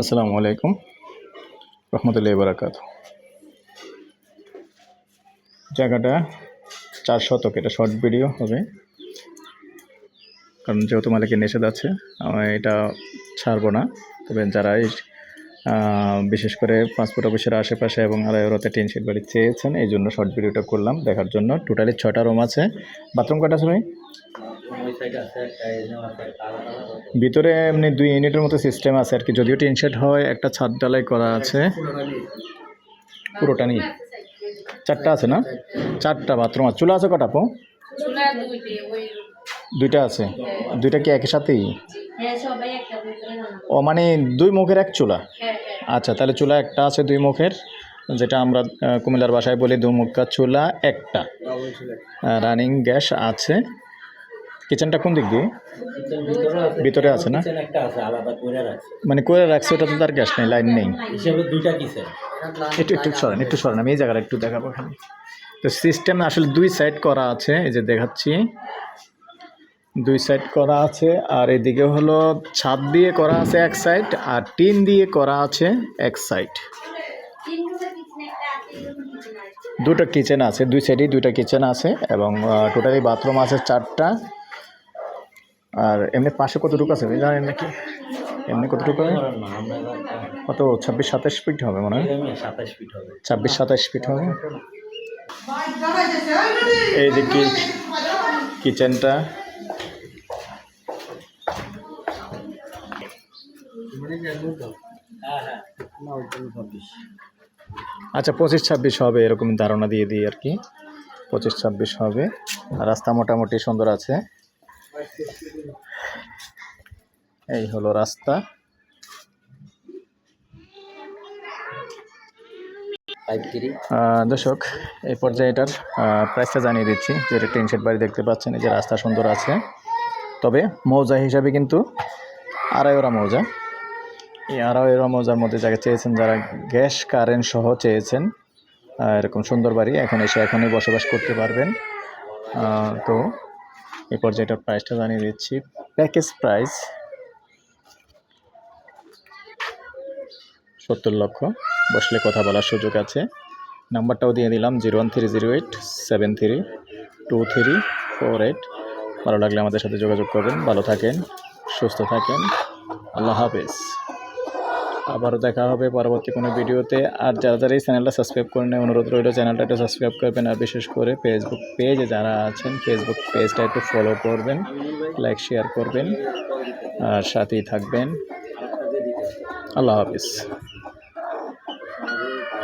আসসালামু আলাইকুম রহমতুল্লাহ বারাকাত জায়গাটা চার শতক, এটা শর্ট ভিডিও হবে। কারণ যেহেতু মালিকের নিষেধ আছে, আমি এটা ছাড়বো না। তবে যারা এই বিশেষ করে পাসপোর্ট অফিসের আশেপাশে এবং আড়াইরতে টিন শিট বাড়ি চেয়েছেন, এই জন্য শর্ট ভিডিওটা করলাম। দেখার জন্য টোটালি ছটা রুম আছে। বাথরুম কটা ভাই? ভিতরে এমনি দুই ইউনিটের মতো সিস্টেম আছে আর কি। যদিও টিন শেড হয় একটা ছাদ ঢালাই করা আছে। পুরোটা নেই চারটা আছে না? চারটা বাথরুম আছে। চুলা আছে কটা পো দুইটে আছে। দুইটা কি একই সাথেই। ও মানে দুই মুখের এক চুলা? আচ্ছা তাহলে চুলা একটা আছে দুই মুখের যেটা আমরা কুমিল্লার বাসায় বলি দু মুখা চুলা। একটা রানিং গ্যাস আছে। কিচেনটা কোন দিক দিয়ে? ভিতরে আছে না? মানে করে রাখছে, ওটা তো তার গ্যাস নেই, লাইন নেই। একটু একটু সরেন একটু সরেন, আমি এই জায়গাটা একটু দেখাবো খালি তো সিস্টেম আসলে দুই সাইড করা আছে, এই যে দেখাচ্ছি। দুই সাইড করা আছে, আর এদিকে হলো ছাদ দিয়ে করা আছে এক সাইড আর টিন দিয়ে করা আছে এক সাইড দুটো কিচেন আছে, দুই সাইডেই দুইটা কিচেন আছে, এবং টোটালি বাথরুম আছে চারটা। আর এমনি পাশে কতটুকু আছে? জানেন নাকি? এমনি কতটুকু হবে? কত? ছাব্বিশ, সাতাশ ফিট হবে মনে হয়। ছাব্বিশ, সাতাশ ফিট হবে। এই যে কিচেনটা। আচ্ছা পঁচিশ, ছাব্বিশ হবে, এরকম ধারণা দিয়ে দিই আর কি। পঁচিশ, ছাব্বিশ হবে। রাস্তা মোটামুটি সুন্দর আছে। এই হলো রাস্তা। দর্শক এই পর্যায়ে এটার প্রাইসটা জানিয়ে দিচ্ছি। যে এটা টিন শেড বাড়ি দেখতে পাচ্ছেন, এই যে রাস্তা সুন্দর আছে। তবে মৌজা হিসাবে কিন্তু আড়াইওরা মৌজা। এই আড়াইওরা মৌজার মধ্যে যাকে চেয়েছেন, যারা গ্যাস কারেন্ট সহ চেয়েছেন এরকম সুন্দর বাড়ি, এখন এসে এখনই বসবাস করতে পারবেন। তো এই পর্যায়ে প্রাইসটা জানিয়ে দিচ্ছি। প্যাকেজ প্রাইস সত্তর লক্ষ, বসলে কথা বলার সুযোগ আছে। নাম্বারটাও দিয়ে দিলাম zero one three zero eight seven three two three four eight ভালো লাগলে আমাদের সাথে যোগাযোগ করবেন, ভালো থাকেন, সুস্থ থাকেন। আল্লাহ হাফেজ। আবারও দেখা হবে পরবর্তী কোনো ভিডিওতে। আর যারা যারা এই চ্যানেলটা সাবস্ক্রাইব করে নেয় অনুরোধ রইল চ্যানেলটা একটু সাবস্ক্রাইব করবেন আর বিশেষ করে ফেসবুক পেজে যারা আছেন ফেসবুক পেজটা একটু ফলো করবেন লাইক শেয়ার করবেন, আর সাথেই থাকবেন। আল্লাহ হাফিজ।